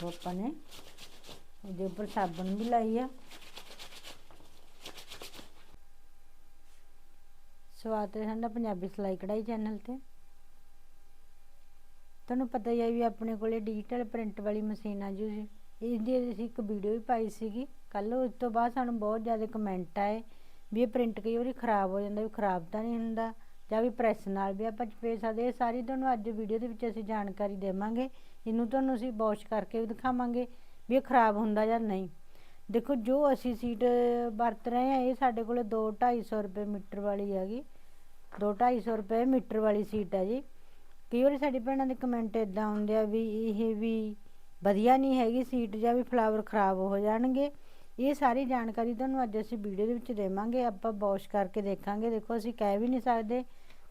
ਦੇਖੋ ਆਪਾਂ ਨੇ। ਉਹਦੇ ਉੱਪਰ ਸਾਬਣ ਵੀ ਲਾਈ ਆ। ਸਵਾਗਤ ਹੈ ਸਾਡਾ ਪੰਜਾਬੀ ਸਿਲਾਈ ਕਢਾਈ ਚੈਨਲ ਤੇ। ਤੁਹਾਨੂੰ ਪਤਾ ਹੀ ਹੈ ਵੀ ਆਪਣੇ ਕੋਲੇ ਡਿਜੀਟਲ ਪ੍ਰਿੰਟ ਵਾਲੀ ਮਸ਼ੀਨ ਆ ਜੀ ਇਹਦੀ ਅਸੀਂ ਇੱਕ ਵੀਡੀਓ ਵੀ ਪਾਈ ਸੀਗੀ। ਕੱਲ ਉਸ ਤੋਂ ਬਾਅਦ ਸਾਨੂੰ ਬਹੁਤ ਜ਼ਿਆਦਾ ਕਮੈਂਟ ਆਏ ਵੀ ਇਹ ਪ੍ਰਿੰਟ ਕਈ ਵਾਰੀ ਖਰਾਬ ਹੋ ਜਾਂਦਾ, ਵੀ ਖਰਾਬ ਤਾਂ ਨਹੀਂ ਹੁੰਦਾ। ਜਾਂ ਵੀ ਪ੍ਰੈਸ ਨਾਲ ਵੀ ਆਪਾਂ ਚਪੇ ਸਕਦੇ ਇਹ ਸਾਰੀ ਤੁਹਾਨੂੰ ਅੱਜ ਵੀਡੀਓ ਦੇ ਵਿੱਚ ਅਸੀਂ ਜਾਣਕਾਰੀ ਦੇਵਾਂਗੇ। ਇਹਨੂੰ ਤੁਹਾਨੂੰ ਅਸੀਂ ਵਾਸ਼ ਕਰਕੇ ਵੀ ਦਿਖਾਵਾਂਗੇ ਵੀ ਇਹ ਖਰਾਬ ਹੁੰਦਾ ਜਾਂ ਨਹੀਂ। ਦੇਖੋ, ਜੋ ਅਸੀਂ ਸੀਟ ਵਰਤ ਰਹੇ ਹਾਂ, ਇਹ ਸਾਡੇ ਕੋਲੇ 2 250 ਰੁਪਏ ਮੀਟਰ ਵਾਲੀ ਹੈਗੀ। 2 250 ਰੁਪਏ ਮੀਟਰ ਵਾਲੀ ਸੀਟ ਹੈ ਜੀ। ਕਈ ਵਾਰੀ ਸਾਡੀ ਭੈਣਾਂ ਦੇ ਕਮੈਂਟ ਇਦਾਂ ਆਉਂਦੇ ਆ ਵੀ ਇਹ ਵੀ ਵਧੀਆ ਨਹੀਂ ਹੈਗੀ ਸੀਟ ਜਾਂ ਵੀ ਫਲਾਵਰ ਖਰਾਬ ਹੋ ਜਾਣਗੇ। ਇਹ ਸਾਰੀ ਜਾਣਕਾਰੀ ਤੁਹਾਨੂੰ ਅੱਜ ਅਸੀਂ ਵੀਡੀਓ ਦੇ ਵਿੱਚ ਦੇਵਾਂਗੇ। ਆਪਾਂ ਵਾਸ਼ ਕਰਕੇ ਦੇਖਾਂਗੇ। ਦੇਖੋ, ਅਸੀਂ ਕਹਿ ਵੀ ਨਹੀਂ ਸਕਦੇ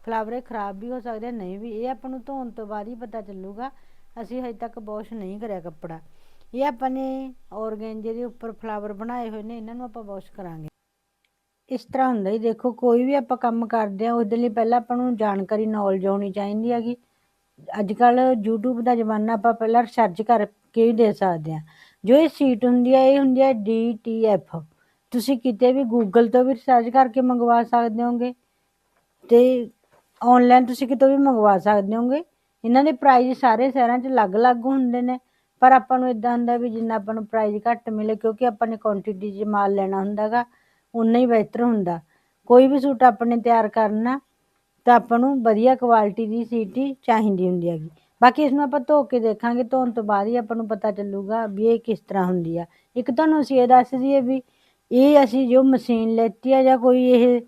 ਫਲਾਵਰ ਖਰਾਬ ਵੀ ਹੋ ਸਕਦੇ ਨਹੀਂ ਵੀ, ਇਹ ਆਪਾਂ ਨੂੰ ਧੋਣ ਤੋਂ ਬਾਅਦ ਹੀ ਪਤਾ ਚੱਲੂਗਾ, ਅਸੀਂ ਹਜੇ ਤੱਕ ਵਾਸ਼ ਨਹੀਂ ਕਰਿਆ ਕੱਪੜਾ। ਇਹ ਆਪਾਂ ਨੇ ਔਰਗੈਂਜੇ ਦੇ ਉੱਪਰ ਫਲਾਵਰ ਬਣਾਏ ਹੋਏ ਨੇ, ਇਹਨਾਂ ਨੂੰ ਆਪਾਂ ਵਾਸ਼ ਕਰਾਂਗੇ। ਇਸ ਤਰ੍ਹਾਂ ਹੁੰਦਾ ਹੀ, ਦੇਖੋ, ਕੋਈ ਵੀ ਆਪਾਂ ਕੰਮ ਕਰਦੇ ਆ ਉਹਦੇ ਲਈ ਪਹਿਲਾਂ ਆਪਾਂ ਨੂੰ ਜਾਣਕਾਰੀ ਨੌਲੇਜ ਹੋਣੀ ਚਾਹੀਦੀ ਹੈਗੀ। ਅੱਜ ਕੱਲ YouTube ਦਾ ਜ਼ਮਾਨਾ ਆਪਾਂ ਪਹਿਲਾਂ ਰਿਸਰਚ ਕਰਕੇ ਹੀ ਦੇ ਸਕਦੇ ਆ ਜੋ ਇਹ ਸੀਟ ਹੁੰਦੀ ਹੈ, ਇਹ ਹੁੰਦੀ ਹੈ DTF ਤੁਸੀਂ ਕਿਤੇ ਵੀ Google ਤੋਂ ਵੀ ਰਿਸਰਚ ਕਰਕੇ ਮੰਗਵਾ ਸਕਦੇ ਹੋਗੇ। ਤੇ ਆਨਲਾਈਨ ਤੁਸੀਂ ਕਿਤੋਂ ਵੀ ਮੰਗਵਾ ਸਕਦੇ ਹੋਗੇ। ਇਹਨਾਂ ਦੇ ਪ੍ਰਾਈਜ਼ ਸਾਰੇ ਸ਼ਹਿਰਾਂ 'ਚ ਅਲੱਗ-ਅਲੱਗ ਹੁੰਦੇ ਨੇ। ਪਰ ਆਪਾਂ ਨੂੰ ਇਦਾਂ ਹੁੰਦਾ ਵੀ ਜਿੰਨਾ ਆਪਾਂ ਨੂੰ ਪ੍ਰਾਈਜ਼ ਘੱਟ ਮਿਲੇ, ਕਿਉਂਕਿ ਆਪਾਂ ਨੇ ਕੁਆਂਟੀਟੀ 'ਚ ਮਾਲ ਲੈਣਾ ਹੁੰਦਾਗਾ ਉਨਾ ਹੀ ਬਿਹਤਰ ਹੁੰਦਾ। ਕੋਈ ਵੀ ਸੂਟ ਆਪਣੇ ਤਿਆਰ ਕਰਨਾ ਤਾਂ ਆਪਾਂ ਨੂੰ ਵਧੀਆ ਕੁਆਲਿਟੀ ਦੀ ਸੀਟੀ ਚਾਹੀਦੀ ਹੁੰਦੀ ਹੈਗੀ। ਬਾਕੀ ਇਸ ਨੂੰ ਆਪਾਂ ਧੋ ਕੇ ਦੇਖਾਂਗੇ, ਧੋਣ ਤੋਂ ਬਾਅਦ ਹੀ ਆਪਾਂ ਨੂੰ ਪਤਾ ਚੱਲੂਗਾ ਵੀ ਇਹ ਕਿਸ ਤਰ੍ਹਾਂ ਹੁੰਦੀ ਆ। ਇੱਕ ਤੁਹਾਨੂੰ ਅਸੀਂ ਇਹ ਦੱਸ ਦਈਏ ਵੀ ਇਹ ਅਸੀਂ ਜੋ ਮਸ਼ੀਨ ਲੈਤੀ ਆ ਜਾਂ ਕੋਈ ਇਹ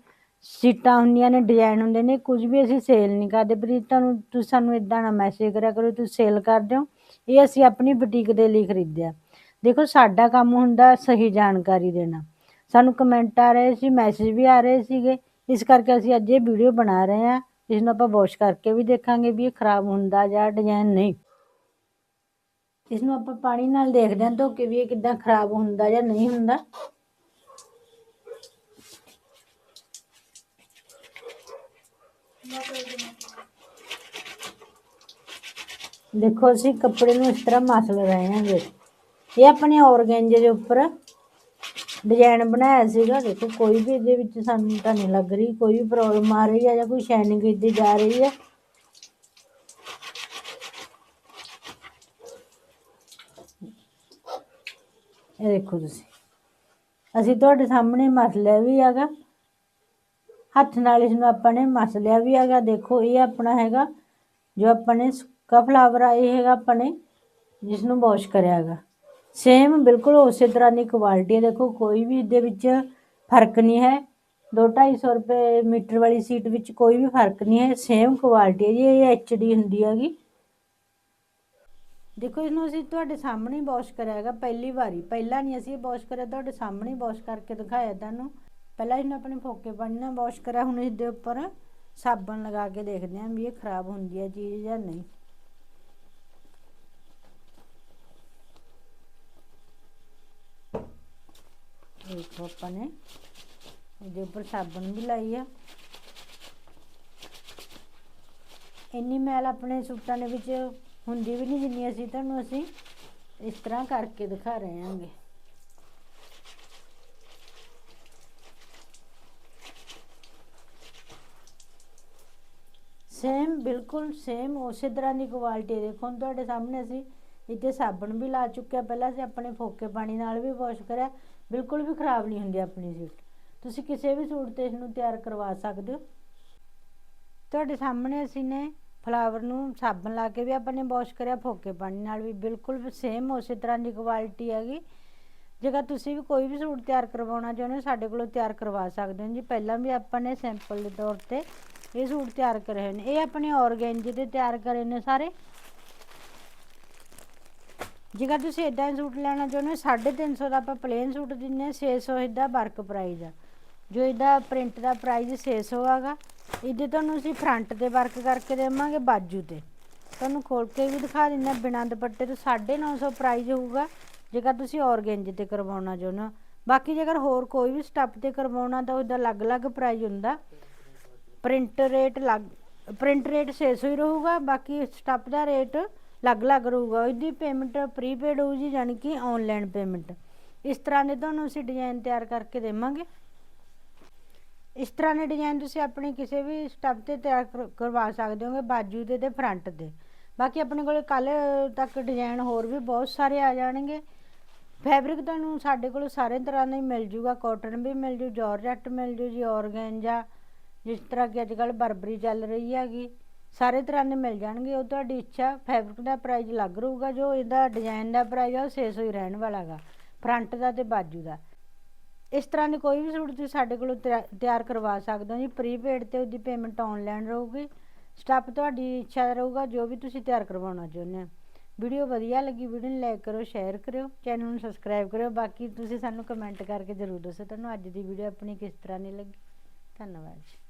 ਸੀਟਾਂ ਹੁੰਦੀਆਂ ਨੇ ਡਿਜ਼ਾਈਨ ਹੁੰਦੇ ਨੇ, ਕੁਝ ਵੀ ਅਸੀਂ ਸੇਲ ਨਹੀਂ ਕਰਦੇ। ਪ੍ਰੀਤ ਤੁਹਾਨੂੰ ਤੁਸੀਂ ਸਾਨੂੰ ਇਦਾਂ ਨਾ ਮੈਸੇਜ ਕਰਿਆ ਕਰੋ, ਤੁਸੀਂ ਸੇਲ ਕਰਦੇ ਹੋ ਇਹ ਅਸੀਂ ਆਪਣੀ ਬੁਟੀਕ ਦੇ ਲਈ ਖਰੀਦਿਆ। ਦੇਖੋ, ਸਾਡਾ ਕੰਮ ਹੁੰਦਾ ਸਹੀ ਜਾਣਕਾਰੀ ਦੇਣਾ। ਸਾਨੂੰ ਕਮੈਂਟ ਆ ਰਹੇ ਸੀ ਮੈਸੇਜ ਵੀ ਆ ਰਹੇ ਸੀਗੇ। ਇਸ ਕਰਕੇ ਅਸੀਂ ਅੱਜ ਇਹ ਵੀਡੀਓ ਬਣਾ ਰਹੇ ਹਾਂ। ਇਸ ਨੂੰ ਆਪਾਂ ਵਾਸ਼ ਕਰਕੇ ਵੀ ਦੇਖਾਂਗੇ ਵੀ ਇਹ ਖਰਾਬ ਹੁੰਦਾ ਜਾਂ ਡਿਜ਼ਾਈਨ ਨਹੀਂ। ਇਸ ਨੂੰ ਆਪਾਂ ਪਾਣੀ ਨਾਲ ਦੇਖਦੇ ਹਾਂ, ਧੋ ਕੇ ਵੀ ਇਹ ਕਿੱਦਾਂ ਖਰਾਬ ਹੁੰਦਾ ਜਾਂ ਨਹੀਂ ਹੁੰਦਾ। ਦੇਖੋ ਅਸੀਂ ਕੱਪੜੇ ਨੂੰ ਇਸ ਤਰ੍ਹਾਂ ਮਸਲ ਰਹੇ ਹਾਂਗੇ ਇਹ ਆਪਣੇ ਔਰਗੈਂਜੇ ਦੇ ਉੱਪਰ ਡਿਜ਼ਾਈਨ ਬਣਾਇਆ ਸੀਗਾ, ਦੇਖੋ ਕੋਈ ਵੀ ਇਹਦੇ ਵਿੱਚ ਸਾਨੂੰ ਤਾਂ ਨਹੀਂ ਲੱਗ ਰਹੀ, ਕੋਈ ਵੀ ਪ੍ਰੋਬਲਮ ਆ ਰਹੀ ਹੈ ਜਾਂ ਕੋਈ ਸ਼ਾਈਨਿੰਗ ਇੱਦੀ ਜਾ ਰਹੀ ਹੈ। ਇਹ ਦੇਖੋ ਤੁਸੀਂ, ਅਸੀਂ ਤੁਹਾਡੇ ਸਾਹਮਣੇ ਮਸਲਿਆ ਵੀ ਹੈਗਾ, ਹੱਥ ਨਾਲ ਇਸ ਨੂੰ ਆਪਾਂ ਨੇ ਮਸਲਿਆ ਵੀ ਹੈਗਾ, ਦੇਖੋ ਇਹ ਆਪਣਾ ਹੈਗਾ ਜੋ ਆਪਾਂ ਨੇ ਸੁੱਕਾ ਫਲਾਵਰ ਆ ਹੈਗਾ ਆਪਣੇ ਨੇ ਜਿਸ ਨੂੰ ਵਾਸ਼ ਕਰਿਆ ਹੈਗਾ। ਸੇਮ ਬਿਲਕੁਲ ਉਸੇ ਤਰ੍ਹਾਂ ਦੀ ਕੁਆਲਿਟੀ ਹੈ। ਦੇਖੋ, ਕੋਈ ਵੀ ਇਹਦੇ ਵਿੱਚ ਫ਼ਰਕ ਨਹੀਂ ਹੈ। 2-250 ਰੁਪਏ ਮੀਟਰ ਵਾਲੀ ਸੀਟ ਵਿੱਚ ਕੋਈ ਵੀ ਫ਼ਰਕ ਨਹੀਂ ਹੈ। ਸੇਮ ਕੁਆਲਿਟੀ ਹੈ ਜੀ, ਇਹ ਐਚਡੀ ਹੁੰਦੀ ਹੈਗੀ। ਦੇਖੋ, ਇਹਨੂੰ ਅਸੀਂ ਤੁਹਾਡੇ ਸਾਹਮਣੇ ਵਾਸ਼ ਕਰਿਆ ਹੈਗਾ ਪਹਿਲੀ ਵਾਰੀ। ਪਹਿਲਾਂ ਨਹੀਂ ਅਸੀਂ ਵਾਸ਼ ਕਰਿਆ, ਤੁਹਾਡੇ ਸਾਹਮਣੇ ਵਾਸ਼ ਕਰਕੇ ਦਿਖਾਇਆ ਤੁਹਾਨੂੰ। ਪਹਿਲਾਂ ਇਹਨੂੰ ਆਪਣੇ ਫੋਕੇ ਪਾਣੀ ਨਾਲ ਵਾਸ਼ ਕਰਿਆ, ਹੁਣ ਇਹਦੇ ਉੱਪਰ ਸਾਬਣ ਲਗਾ ਕੇ ਦੇਖਦੇ ਹਾਂ ਵੀ ਇਹ ਖਰਾਬ ਹੁੰਦੀ ਹੈ ਚੀਜ਼ ਜਾਂ ਨਹੀਂ। ਦੇਖੋ ਆਪਾਂ ਨੇ। ਇਹਦੇ ਉੱਪਰ ਸਾਬਣ ਵੀ ਲਾਈ ਆ। ਇੰਨੀ ਮੈਲ ਆਪਣੇ ਸੂਟਾਂ ਦੇ ਵਿੱਚ ਹੁੰਦੀ ਵੀ ਨਹੀਂ ਜਿੰਨੀ ਅਸੀਂ ਤੁਹਾਨੂੰ ਅਸੀਂ ਇਸ ਤਰ੍ਹਾਂ ਕਰਕੇ ਦਿਖਾ ਰਹੇ ਹਾਂਗੇ। ਸੇਮ ਬਿਲਕੁਲ ਸੇਮ ਉਸੇ ਤਰ੍ਹਾਂ ਦੀ ਕੁਆਲਿਟੀ ਦੇਖੋ ਤੁਹਾਡੇ ਸਾਹਮਣੇ ਅਸੀਂ ਇੱਥੇ ਸਾਬਣ ਵੀ ਲਾ ਚੁੱਕਿਆ ਪਹਿਲਾਂ ਅਸੀਂ ਆਪਣੇ ਫੋਕੇ ਪਾਣੀ ਨਾਲ ਵੀ ਵਾਸ਼ ਕਰਿਆ। ਬਿਲਕੁਲ ਵੀ ਖਰਾਬ ਨਹੀਂ ਹੁੰਦੀ ਆਪਣੀ ਸੂਟ ਤੁਸੀਂ ਕਿਸੇ ਵੀ ਸੂਟ ਤੇ ਇਸ ਨੂੰ ਤਿਆਰ ਕਰਵਾ ਸਕਦੇ ਹੋ। ਤੁਹਾਡੇ ਸਾਹਮਣੇ ਅਸੀਂ ਨੇ ਫਲਾਵਰ ਨੂੰ ਸਾਬਣ ਲਾ ਕੇ ਵੀ ਆਪਾਂ ਨੇ ਵਾਸ਼ ਕਰਿਆ, ਫੋਕੇ ਪਾਣੀ ਨਾਲ ਵੀ ਬਿਲਕੁਲ ਸੇਮ ਉਸੇ ਤਰ੍ਹਾਂ ਦੀ ਕੁਆਲਿਟੀ ਹੈਗੀ। ਜੇਕਰ ਤੁਸੀਂ ਵੀ ਕੋਈ ਵੀ ਸੂਟ ਤਿਆਰ ਕਰਵਾਉਣਾ ਚਾਹੁੰਦੇ ਹੋ, ਸਾਡੇ ਕੋਲੋਂ ਤਿਆਰ ਕਰਵਾ ਸਕਦੇ ਹੋ ਜੀ। ਪਹਿਲਾਂ ਵੀ ਆਪਾਂ ਨੇ ਸੈਂਪਲ ਦੇ ਤੌਰ ਤੇ ਇਹ ਸੂਟ ਤਿਆਰ ਕਰੇ ਹੋਏ ਨੇ। ਇਹ ਆਪਣੇ ਔਰਗੈਂਜੇ ਦੇ ਤਿਆਰ ਕਰੇ ਨੇ ਸਾਰੇ। ਜੇਕਰ ਤੁਸੀਂ ਇਦਾਂ ਹੀ ਸੂਟ ਲੈਣਾ ਚਾਹੁੰਦੇ ਹੋ 350 ਦਾ ਆਪਾਂ ਪਲੇਨ ਸੂਟ ਦਿੰਨੇ 600 ਇਹਦਾ ਵਰਕ ਪ੍ਰਾਈਜ਼ ਆ। ਜੋ ਇਹਦਾ ਪ੍ਰਿੰਟ ਦਾ ਪ੍ਰਾਈਸ 600 ਹੈਗਾ, ਇਹਦੇ ਤੁਹਾਨੂੰ ਅਸੀਂ ਫਰੰਟ ਤੇ ਵਰਕ ਕਰਕੇ ਦੇਵਾਂਗੇ, ਬਾਜੂ ਤੇ। ਤੁਹਾਨੂੰ ਖੋਲ ਕੇ ਵੀ ਦਿਖਾ ਦਿੰਦੇ ਬਿਨਾਂ ਦੁਪੱਟੇ ਤੋਂ 950 ਪ੍ਰਾਈਜ਼ ਹੋਊਗਾ, ਜੇਕਰ ਤੁਸੀਂ ਔਰਗੈਂਜ ਤੇ ਕਰਵਾਉਣਾ ਚਾਹੁੰਦੇ ਹੋ। ਬਾਕੀ ਜੇਕਰ ਹੋਰ ਕੋਈ ਵੀ ਸਟੱਪ ਤੇ ਕਰਵਾਉਣਾ ਤਾਂ ਉਹਦਾ ਅਲੱਗ-ਅਲੱਗ ਪ੍ਰਾਈਜ਼ ਹੁੰਦਾ। ਪ੍ਰਿੰਟ ਰੇਟ ਲੱਗ ਪ੍ਰਿੰਟ ਰੇਟ 600 ਹੀ ਰਹੂਗਾ, ਬਾਕੀ ਸਟੱਪ ਦਾ ਰੇਟ ਅਲੱਗ-ਅਲੱਗ ਰਹੂਗਾ ਇਹਦੀ ਪੇਮੈਂਟ ਪ੍ਰੀਪੇਡ ਹੋਊ ਜੀ ਯਾਨੀ ਕਿ ਆਨਲਾਈਨ ਪੇਮੈਂਟ ਇਸ ਤਰ੍ਹਾਂ ਦੇ ਤੁਹਾਨੂੰ ਅਸੀਂ ਡਿਜ਼ਾਈਨ ਤਿਆਰ ਕਰਕੇ ਦੇਵਾਂਗੇ। ਇਸ ਤਰ੍ਹਾਂ ਦੇ ਡਿਜ਼ਾਈਨ ਤੁਸੀਂ ਆਪਣੇ ਕਿਸੇ ਵੀ ਸਟੱਫ ਤੇ ਤਿਆਰ ਕਰ- ਕਰਵਾ ਸਕਦੇ ਹੋਗੇ, ਬਾਜੂ ਦੇ ਤੇ ਫਰੰਟ ਤੇ ਬਾਕੀ ਆਪਣੇ ਕੋਲ ਕੱਲ ਤੱਕ ਡਿਜ਼ਾਈਨ ਹੋਰ ਵੀ ਬਹੁਤ ਸਾਰੇ ਆ ਜਾਣਗੇ। ਫੈਬਰਿਕ ਤੁਹਾਨੂੰ ਸਾਡੇ ਕੋਲ ਸਾਰੇ ਤਰ੍ਹਾਂ ਦਾ ਹੀ ਮਿਲ ਜੂਗਾ। ਕਾਟਨ ਵੀ ਮਿਲ ਜੂ ਜਾਰਜੱਟ ਮਿਲ ਜੂ ਜੀ ਔਰਗੈਂਜਾ ਜਿਸ ਤਰ੍ਹਾਂ ਕਿ ਅੱਜ ਕੱਲ੍ਹ ਬਰਬਰੀ ਚੱਲ ਰਹੀ ਹੈਗੀ। ਸਾਰੇ ਤਰ੍ਹਾਂ ਦੇ ਮਿਲ ਜਾਣਗੇ, ਉਹ ਤੁਹਾਡੀ ਇੱਛਾ ਫੈਬਰਿਕ ਦਾ ਪ੍ਰਾਈਸ ਲੱਗ ਰਹੂਗਾ, ਜੋ ਇਹਦਾ ਡਿਜ਼ਾਈਨ ਦਾ ਪ੍ਰਾਈਸ ਆ, ਉਹ 600 ਹੀ ਰਹਿਣ ਵਾਲਾਗਾ ਫਰੰਟ ਦਾ ਤੇ ਬਾਜੂ ਦਾ। ਇਸ ਤਰ੍ਹਾਂ ਦੇ ਕੋਈ ਵੀ ਸੂਟ ਤੁਸੀਂ ਸਾਡੇ ਕੋਲੋਂ ਤਿਆ- ਤਿਆਰ ਕਰਵਾ ਸਕਦੇ ਹੋ ਜੀ ਪ੍ਰੀਪੇਡ ਤੇ ਉਹਦੀ ਪੇਮੈਂਟ ਆਨਲਾਈਨ ਰਹੂਗੀ। ਸਟੈਪ ਤੁਹਾਡੀ ਇੱਛਾ ਦਾ ਰਹੂਗਾ, ਜੋ ਵੀ ਤੁਸੀਂ ਤਿਆਰ ਕਰਵਾਉਣਾ ਚਾਹੁੰਦੇ ਹੋ। ਵੀਡੀਓ ਵਧੀਆ ਲੱਗੀ, ਵੀਡੀਓ ਨੂੰ ਲਾਈਕ ਕਰੋ ਸ਼ੇਅਰ ਕਰਿਓ ਚੈਨਲ ਨੂੰ ਸਬਸਕ੍ਰਾਈਬ ਕਰਿਓ, ਬਾਕੀ ਤੁਸੀਂ ਸਾਨੂੰ ਕਮੈਂਟ ਕਰਕੇ ਜ਼ਰੂਰ ਦੱਸੋ, ਤੁਹਾਨੂੰ ਅੱਜ ਦੀ ਵੀਡੀਓ ਆਪਣੀ ਕਿਸ ਤਰ੍ਹਾਂ ਦੀ ਲੱਗੀ। ਧੰਨਵਾਦ ਜੀ।